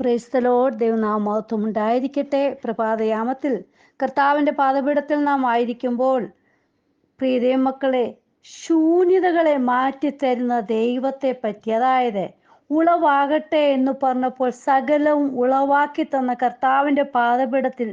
പ്രൈസ്തലോ ദൈവനാമത്വം ഉണ്ടായിരിക്കട്ടെ. പ്രഭാതയാമത്തിൽ കർത്താവിന്റെ പാദപീഠത്തിൽ നാം ആയിരിക്കുമ്പോൾ പ്രിയ ദൈവമക്കളെ ശൂന്യതകളെ മാറ്റിത്തരുന്ന ദൈവത്തെ പറ്റി അതായത് ഉളവാകട്ടെ എന്ന് പറഞ്ഞപ്പോൾ സകലവും ഉളവാക്കി തന്ന കർത്താവിന്റെ പാദപീഠത്തിൽ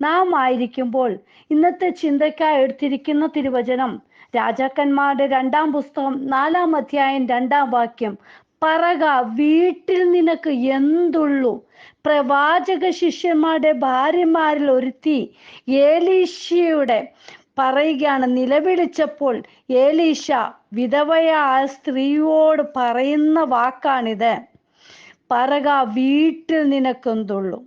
നാം ആയിരിക്കുമ്പോൾ ഇന്നത്തെ ചിന്തയ്ക്കായി എടുത്തിരിക്കുന്ന തിരുവചനം രാജാക്കന്മാരുടെ രണ്ടാം പുസ്തകം നാലാം അധ്യായം രണ്ടാം വാക്യം പറക വീട്ടിൽ നിനക്ക് എന്തുള്ളൂ? പ്രവാചക ശിഷ്യന്മാരുടെ ഭാര്യമാരിൽ ഒരുത്തി ഏലീശയുടെ പറയുകയാണ്. നിലവിളിച്ചപ്പോൾ ഏലീശ വിധവയായ സ്ത്രീയോട് പറയുന്ന വാക്കാണിത്. പറക വീട്ടിൽ നിനക്കെന്തുള്ളൂ?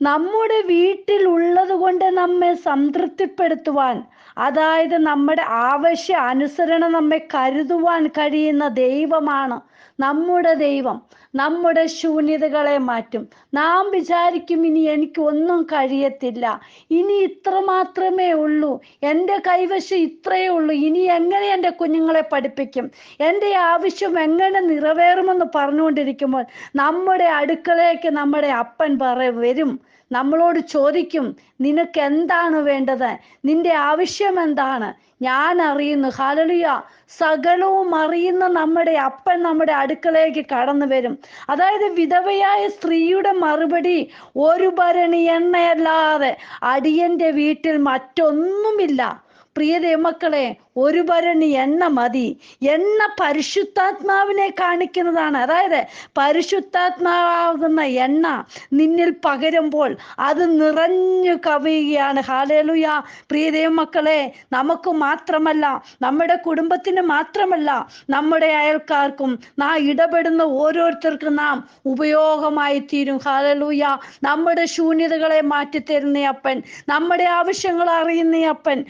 നമ്മുടെ വീട്ടിൽ ഉള്ളത് കൊണ്ട് നമ്മെ സംതൃപ്തിപ്പെടുത്തുവാൻ അതായത് നമ്മുടെ ആവശ്യ അനുസരണം നമ്മെ കരുതുവാൻ കഴിയുന്ന ദൈവമാണ്. നമ്മുടെ ദൈവം നമ്മുടെ ശൂന്യതകളെ മാറ്റും. നാം വിചാരിക്കും ഇനി എനിക്ക് ഒന്നും കഴിയത്തില്ല. ഇനി ഇത്ര മാത്രമേ ഉള്ളൂ. എന്റെ കൈവശം ഇത്രയേ ഉള്ളൂ. ഇനി എങ്ങനെ എന്റെ കുഞ്ഞുങ്ങളെ പഠിപ്പിക്കും? എന്റെ ആവശ്യം എങ്ങനെ നിറവേറുമെന്ന് പറഞ്ഞുകൊണ്ടിരിക്കുമ്പോൾ നമ്മുടെ അടുക്കളയ്ക്ക് നമ്മുടെ അപ്പൻ പറ വരും. നമ്മളോട് ചോദിക്കും നിനക്ക് എന്താണ് വേണ്ടത്? നിന്റെ ആവശ്യം എന്താണ് ഞാൻ അറിയുന്നു ഹാലലിയ സകലവും അറിയുന്ന നമ്മുടെ അപ്പൻ നമ്മുടെ അടുക്കളയിലേക്ക് കടന്നു വരും. അതായത് വിധവയായ സ്ത്രീയുടെ മറുപടി ഒരു ഭരണി എണ്ണയല്ലാതെ അടിയന്റെ വീട്ടിൽ മറ്റൊന്നുമില്ല. പ്രിയ ദൈവമക്കളെ ഒരു ഭരണി എണ്ണ മതി. എണ്ണ പരിശുദ്ധാത്മാവിനെ കാണിക്കുന്നതാണ്. അതായത് പരിശുദ്ധാത്മാവുന്ന എണ്ണ നിന്നിൽ പകരുമ്പോൾ അത് നിറഞ്ഞു കവിയുകയാണ്. ഹാലേലുയ. പ്രിയ ദൈവമക്കളെ നമുക്ക് മാത്രമല്ല നമ്മുടെ കുടുംബത്തിന് മാത്രമല്ല നമ്മുടെ അയൽക്കാർക്കും നാം ഇടപെടുന്ന ഓരോരുത്തർക്കും നാം ഉപയോഗമായി തീരും. ഹാലലൂയ. നമ്മുടെ ശൂന്യതകളെ മാറ്റിത്തരുന്ന അപ്പൻ നമ്മുടെ ആവശ്യങ്ങൾ അറിയുന്ന അപ്പൻ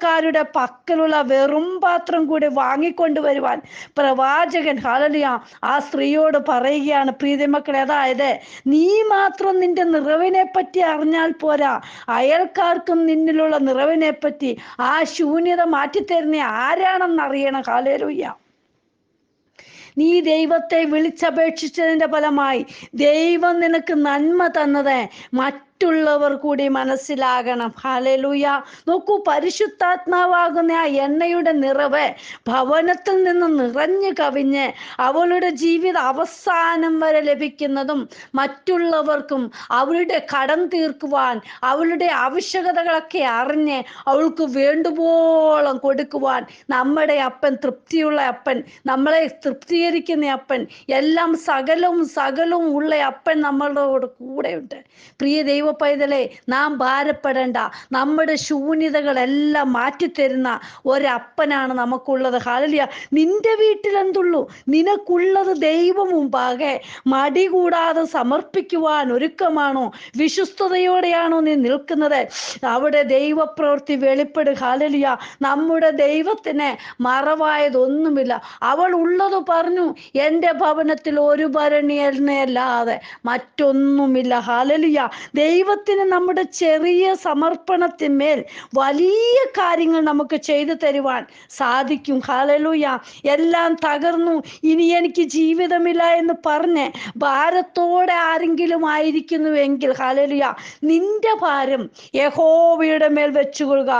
അയൽക്കാരുടെ പക്കലുള്ള വെറും പാത്രം കൂടി വാങ്ങിക്കൊണ്ടുവരുവാൻ പ്രവാചകൻ ഹലലിയ ആ സ്ത്രീയോട് പറയുകയാണ് പ്രീതിമക്കളെ അതായത് നീ മാത്രം നിന്റെ നിറവിനെ പറ്റി അറിഞ്ഞാൽ പോരാ. അയൽക്കാർക്കും നിന്നിലുള്ള നിറവിനെ പറ്റി ആ ശൂന്യത മാറ്റിത്തരുന്ന ആരാണെന്ന് അറിയണം ഹാലേലുയ്യ നീ ദൈവത്തെ വിളിച്ചപേക്ഷിച്ചതിന്റെ ഫലമായി ദൈവം നിനക്ക് നന്മ തന്നത് മറ്റുള്ളവർ കൂടി മനസ്സിലാകണം. ഹാലലൂയ നോക്കൂ പരിശുദ്ധാത്മാവാകുന്ന ആ എണ്ണയുടെ നിറവ് ഭവനത്തിൽ നിന്ന് നിറഞ്ഞു കവിഞ്ഞ് അവളുടെ ജീവിത അവസാനം വരെ ലഭിക്കുന്നതും മറ്റുള്ളവർക്കും അവളുടെ കടം തീർക്കുവാൻ അവളുടെ ആവശ്യകതകളൊക്കെ അറിഞ്ഞ് അവൾക്ക് വേണ്ടുവോളം കൊടുക്കുവാൻ നമ്മുടെ അപ്പൻ തൃപ്തിയുള്ള അപ്പൻ നമ്മളെ തൃപ്തീകരിക്കുന്ന അപ്പൻ എല്ലാം സകലവും സകലവും ഉള്ള അപ്പൻ നമ്മളുടെ കൂടെയുണ്ട് പ്രിയ ദൈവ പൈതലെ നാം ഭാരപ്പെടേണ്ട. നമ്മുടെ ശൂന്യതകളെല്ലാം മാറ്റിത്തരുന്ന ഒരപ്പനാണ് നമുക്കുള്ളത്. ഹാലലിയ നിന്റെ വീട്ടിൽ എന്തുള്ളൂ നിനക്കുള്ളത് ദൈവം മുമ്പാകെ മടി കൂടാതെ സമർപ്പിക്കുവാൻ ഒരുക്കമാണോ? വിശ്വസ്തയോടെയാണോ നീ നിൽക്കുന്നത്? അവിടെ ദൈവപ്രവൃത്തി വെളിപ്പെടുക ഹാലലിയ നമ്മുടെ ദൈവത്തിന് മറവായതൊന്നുമില്ല. അവൾ ഉള്ളത് പറഞ്ഞു എന്റെ ഭവനത്തിൽ ഒരു ഭരണിയല്ലാതെ മറ്റൊന്നുമില്ല. ഹാലലിയ ദൈവത്തിന് നമ്മുടെ ചെറിയ സമർപ്പണത്തിന്മേൽ വലിയ കാര്യങ്ങൾ നമുക്ക് ചെയ്തു തരുവാൻ സാധിക്കും. ഹാലലൂയ എല്ലാം തകർന്നു. ഇനി എനിക്ക് ജീവിതമില്ല എന്ന് പറഞ്ഞ് ഭാരത്തോടെ ആരെങ്കിലും ആയിരിക്കുന്നുവെങ്കിൽ ഹാലലുയ നിന്റെ ഭാരം യഹോവയുടെ മേൽ വെച്ചുകൊള്ളുക.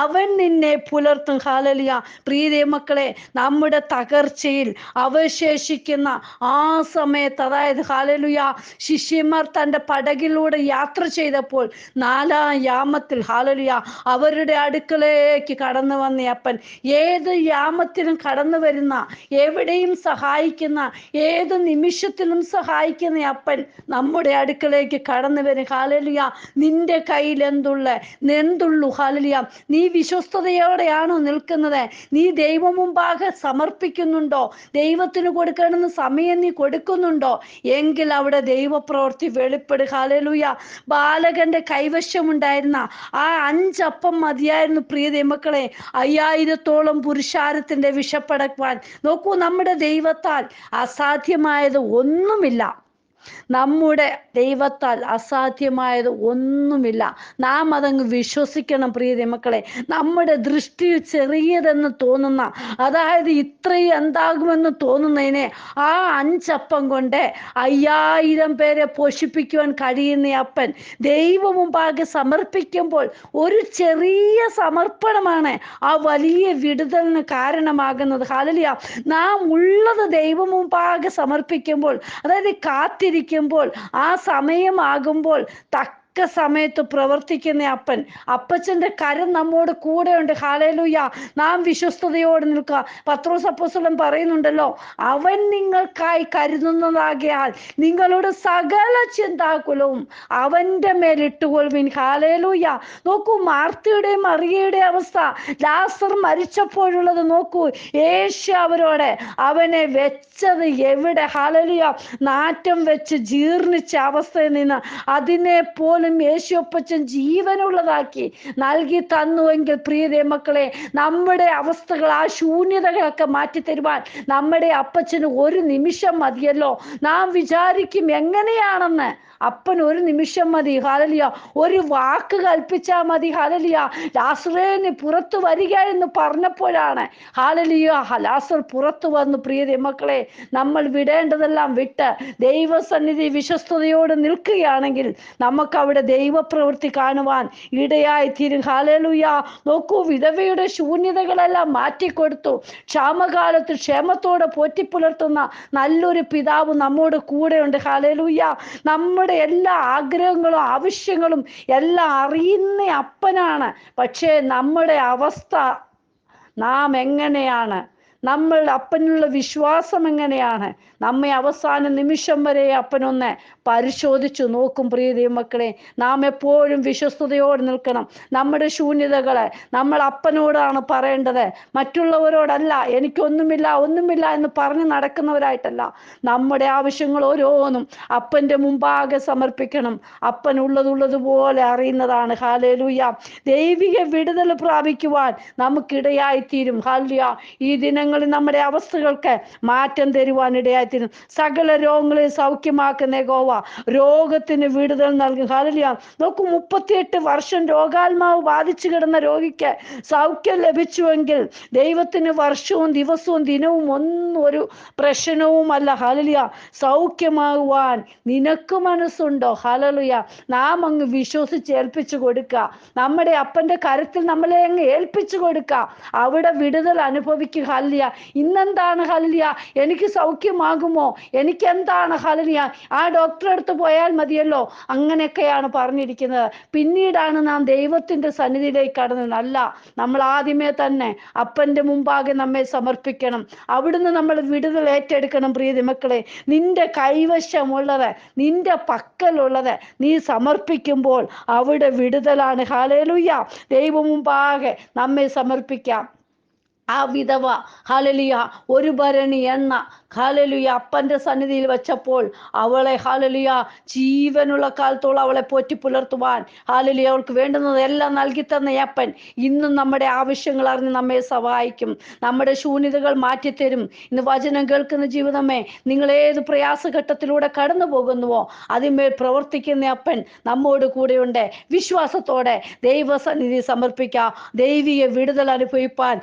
അവൻ നിന്നെ പുലർത്തും. ഹാലലിയ പ്രീതി മക്കളെ നമ്മുടെ തകർച്ചയിൽ അവശേഷിക്കുന്ന ആ സമയത്ത് അതായത് ഹാലലുയ ശിഷ്യന്മാർ തന്റെ പടകിലൂടെ യാത്ര ചെയ്തപ്പോൾ നാലാം യാമത്തിൽ ഹാലലിയ അവരുടെ അടുക്കളേക്ക് കടന്നു വന്ന അപ്പൻ ഏത് യാമത്തിലും കടന്നു വരുന്ന എവിടെയും സഹായിക്കുന്ന ഏത് നിമിഷത്തിലും സഹായിക്കുന്ന അപ്പൻ നമ്മുടെ അടുക്കളേക്ക് കടന്നു വരും. ഹാലലിയ നിന്റെ കയ്യിൽ എന്തുള്ള? എന്തുള്ളു? ഹാലലിയ നീ വിശ്വസ്തയോടെയാണോ നിൽക്കുന്നത്? നീ ദൈവം മുമ്പാകെ സമർപ്പിക്കുന്നുണ്ടോ? ദൈവത്തിന് കൊടുക്കണമെന്ന് സമയം നീ കൊടുക്കുന്നുണ്ടോ? എങ്കിൽ അവിടെ ദൈവപ്രവൃത്തി വെളിപ്പെടുക ഹാലലുയ ബാലകന്റെ കൈവശമുണ്ടായിരുന്ന ആ അഞ്ചപ്പം മതിയായിരുന്നു പ്രിയ ദൈവമക്കളെ. അയ്യായിരത്തോളം പുരുഷാരത്തിന്റെ വിഷപ്പടക്കുവാൻ നോക്കൂ നമ്മുടെ ദൈവത്താൽ അസാധ്യമായത് ഒന്നുമില്ല. നമ്മുടെ ദൈവത്താൽ അസാധ്യമായത് ഒന്നുമില്ല. നാം അതങ്ങ് വിശ്വസിക്കണം പ്രിയ മക്കളെ. നമ്മുടെ ദൃഷ്ടി ചെറിയതെന്ന് തോന്നുന്ന അതായത് ഇത്രയും എന്താകുമെന്ന് തോന്നുന്നതിനെ ആ അഞ്ചപ്പം കൊണ്ട് അയ്യായിരം പേരെ പോഷിപ്പിക്കുവാൻ കഴിയുന്ന അപ്പൻ ദൈവ മുമ്പാകെ സമർപ്പിക്കുമ്പോൾ ഒരു ചെറിയ സമർപ്പണമാണ് ആ വലിയ വിടുതലിന് കാരണമാകുന്നത്. ഹാലലിയ നാം ഉള്ളത് ദൈവ മുമ്പാകെ സമർപ്പിക്കുമ്പോൾ അതായത് കാത്തിരിക്കുമ്പോൾ ആ സമയമാകുമ്പോൾ തക്ക തക്ക സമയത്ത് പ്രവർത്തിക്കുന്ന അപ്പൻ. അപ്പച്ചന്റെ കരം നമ്മോട് കൂടെയുണ്ട്. ഹാലേലൂയ നാം വിശ്വസ്തയോടെ നിൽക്കുക. പത്രോസ് അപ്പോസ്തലൻ പറയുന്നുണ്ടല്ലോ അവൻ നിങ്ങൾക്കായി കരുതുന്നതാകിയാൽ നിങ്ങളുടെ സകല ചിന്താകുലവും അവന്റെ മേലിട്ടുകൊള്ളുവിൻ ഹാലേലൂയ നോക്കൂ മാർത്തിയുടെയും മറിയയുടെ അവസ്ഥ. ലാസർ മരിച്ചപ്പോഴുള്ളത് നോക്കൂ. യേശു അവരോട് അവനെ വെച്ചത് എവിടെ? ഹാലലിയ നാറ്റം വെച്ച് ജീർണിച്ച അവസ്ഥയിൽ നിന്ന് അതിനെ പോലും യേശുപ്പച്ചൻ ജീവനുള്ളതാക്കി നൽകി തന്നുവെങ്കിൽ പ്രിയതേ മക്കളെ നമ്മുടെ അവസ്ഥകൾ ആ ശൂന്യതകളൊക്കെ മാറ്റി തരുവാൻ നമ്മുടെ അപ്പച്ചന് ഒരു നിമിഷം മതിയല്ലോ. നാം വിചാരിക്കും എങ്ങനെയാണെന്ന്. അപ്പൻ ഒരു നിമിഷം മതി. ഹാലലിയ ഒരു വാക്ക് കൽപ്പിച്ചാൽ മതി. ഹാലലിയ ലാസറേന് പുറത്തു വരിക എന്ന് പറഞ്ഞപ്പോഴാണ്. ഹാലലിയ ലാസർ പുറത്തു വന്നു. പ്രിയതേ മക്കളെ നമ്മൾ വിടേണ്ടതെല്ലാം വിട്ട് ദൈവസന്നിധി വിശ്വസ്തയോട് നിൽക്കുകയാണെങ്കിൽ നമുക്ക് അവിടെ ദൈവപ്രവൃത്തി കാണുവാൻ ഇടയായി തീരും ഹാലലുയ നോക്കൂ വിധവയുടെ ശൂന്യതകളെല്ലാം മാറ്റിക്കൊടുത്തു. ക്ഷാമകാലത്ത് ക്ഷേമത്തോടെ പോറ്റിപ്പുലർത്തുന്ന നല്ലൊരു പിതാവ് നമ്മോട് കൂടെയുണ്ട്. ഹാലലുയ നമ്മുടെ എല്ലാ ആഗ്രഹങ്ങളും ആവശ്യങ്ങളും എല്ലാം അറിയുന്ന അപ്പനാണ്. പക്ഷേ നമ്മുടെ അവസ്ഥ നാം എങ്ങനെയാണ്? നമ്മൾ അപ്പനുള്ള വിശ്വാസം എങ്ങനെയാണ്? നമ്മെ അവസാന നിമിഷം വരെ അപ്പനൊന്ന് പരിശോധിച്ചു നോക്കും പ്രിയ മക്കളെ നാം എപ്പോഴും വിശ്വസ്തയോടെ നിൽക്കണം. നമ്മുടെ ശൂന്യതകളെ നമ്മൾ അപ്പനോടാണ് പറയേണ്ടത്. മറ്റുള്ളവരോടല്ല എനിക്കൊന്നുമില്ല ഒന്നുമില്ല എന്ന് പറഞ്ഞ് നടക്കുന്നവരായിട്ടല്ല. നമ്മുടെ ആവശ്യങ്ങൾ ഓരോന്നും അപ്പന്റെ മുമ്പാകെ സമർപ്പിക്കണം. അപ്പൻ ഉള്ളതുള്ളതുപോലെ അറിയുന്നതാണ്. ഹാലേലൂയ ദൈവിക വിടുതൽ പ്രാപിക്കുവാൻ നമുക്കിടയായിത്തീരും. ഹാലിയ ഈ ദിനങ്ങളിൽ നമ്മുടെ അവസ്ഥകൾക്ക് മാറ്റം തരുവാൻ ഇടയായിത്തീരും സകല രോഗങ്ങളെ സൗഖ്യമാക്കുന്ന ഗോവ രോഗത്തിന് വിടുതൽ നൽകും. ഹാലിയ നോക്കൂ മുപ്പത്തിയെട്ട് വർഷം രോഗാത്മാവ് ബാധിച്ചു കിടന്ന രോഗിക്ക് സൗഖ്യം ലഭിച്ചുവെങ്കിൽ ദൈവത്തിന് വർഷവും ദിവസവും ദിനവും ഒന്നും ഒരു പ്രശ്നവുമല്ല. ഹാലലിയ സൗഖ്യമാകുവാൻ നിനക്ക് മനസ്സുണ്ടോ? ഹാലലിയ നാം അങ്ങ് വിശ്വസിച്ച് ഏൽപ്പിച്ചു കൊടുക്കുക. നമ്മുടെ അപ്പന്റെ കരത്തിൽ നമ്മളെ അങ്ങ് ഏൽപ്പിച്ചു കൊടുക്ക അവിടെ വിടുതൽ അനുഭവിക്കുക. ഹലിയ ഇന്നെന്താണ് ഹലിയ എനിക്ക് സൗഖ്യമാകുമോ? എനിക്ക് എന്താണ് ഹലിയ ആ ഡോക്ടറെ അടുത്ത് പോയാൽ മതിയല്ലോ. അങ്ങനെയൊക്കെയാണ് പറഞ്ഞിരിക്കുന്നത്. പിന്നീടാണ് നാം ദൈവത്തിന്റെ സന്നിധിയിലേക്ക് കടന്നത്. അല്ല നമ്മൾ ആദ്യമേ തന്നെ അപ്പന്റെ മുമ്പാകെ നമ്മെ സമർപ്പിക്കണം. അവിടുന്ന് നമ്മൾ വിടുതൽ ഏറ്റെടുക്കണം പ്രീതി മക്കളെ. നിന്റെ കൈവശമുള്ളത് നിന്റെ പക്കലുള്ളത് നീ സമർപ്പിക്കുമ്പോൾ അവിടെ വിടുതലാണ്. ഹാലേലുയ്യ ദൈവം മുമ്പാകെ നമ്മെ സമർപ്പിക്കാം. ആ വിധവ ഹാലലിയ ഒരു ഭരണി എണ്ണ ഹാലലിയ അപ്പന്റെ സന്നിധിയിൽ വെച്ചപ്പോൾ അവളെ ഹാലലിയ ജീവനുള്ള കാലത്തോളം അവളെ പോറ്റി പുലർത്തുവാൻ ഹാലലിയ അവൾക്ക് വേണ്ടുന്നത് എല്ലാം നൽകി തന്ന അപ്പൻ ഇന്നും നമ്മുടെ ആവശ്യങ്ങൾ അറിഞ്ഞ് നമ്മെ സഹായിക്കും. നമ്മുടെ ശൂന്യതകൾ മാറ്റിത്തരും. ഇന്ന് വചനം കേൾക്കുന്ന ജീവിതമേ നിങ്ങൾ ഏത് പ്രയാസഘട്ടത്തിലൂടെ കടന്നു പോകുന്നുവോ അതിന്മേൽ പ്രവർത്തിക്കുന്ന അപ്പൻ നമ്മോട് കൂടെയുണ്ട്. വിശ്വാസത്തോടെ ദൈവസന്നിധി സമർപ്പിക്കാം. ദൈവിക വിടുതൽ അനുഭവിപ്പാൻ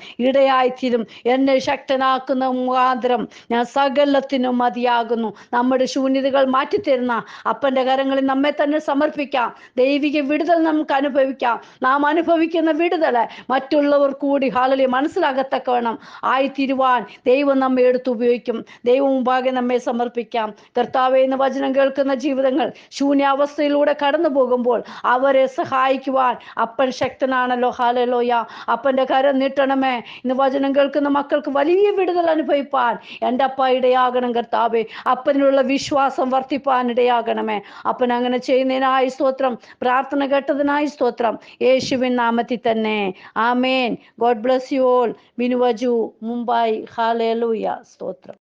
ഇടയായിത്തീരും എന്നെ ശക്തനാക്കുന്ന മുഖാന്തരം ഞാൻ സകലത്തിനും മതിയാകുന്നു. നമ്മുടെ ശൂന്യതകൾ മാറ്റിത്തരുന്ന അപ്പന്റെ കരങ്ങളിൽ നമ്മെ തന്നെ സമർപ്പിക്കാം. ദൈവിക വിടുതൽ നമുക്ക് അനുഭവിക്കാം. നാം അനുഭവിക്കുന്ന വിടുതൽ മറ്റുള്ളവർ കൂടി ഹാളിൽ മനസ്സിലാകത്തക്ക വേണം ആയിത്തീരുവാൻ ദൈവം നമ്മെ എടുത്ത് ഉപയോഗിക്കും. ദൈവം മുമ്പാകെ നമ്മെ സമർപ്പിക്കാം. കർത്താവെ എന്ന് വചനം കേൾക്കുന്ന ജീവിതങ്ങൾ ശൂന്യാവസ്ഥയിലൂടെ കടന്നു പോകുമ്പോൾ അവരെ സഹായിക്കുവാൻ അപ്പൻ ശക്തനാണല്ലോ. ഹാലലോയ. അപ്പന്റെ കരം നീട്ടണമേ. ഇന്ന് വചനം കേൾക്കുന്ന മക്കൾക്ക് വലിയ വിടുതൽ അനുഭവിപ്പാൻ. എന്റെ അപ്പ ഇടയാകണം കർത്താവെ. അപ്പനിലുള്ള വിശ്വാസം വർദ്ധിപ്പാൻ ഇടയാകണമേ. അപ്പൻ അങ്ങനെ ചെയ്യുന്നതിനായി സ്തോത്രം. പ്രാർത്ഥന കേട്ടതിനായി സ്തോത്രം. യേശുവിൻ നാമത്തിൽ തന്നെ. ആമേൻ. God bless you all. ബിനുവജു Mumbai. ഹാലേലൂയ. സ്തോത്രം.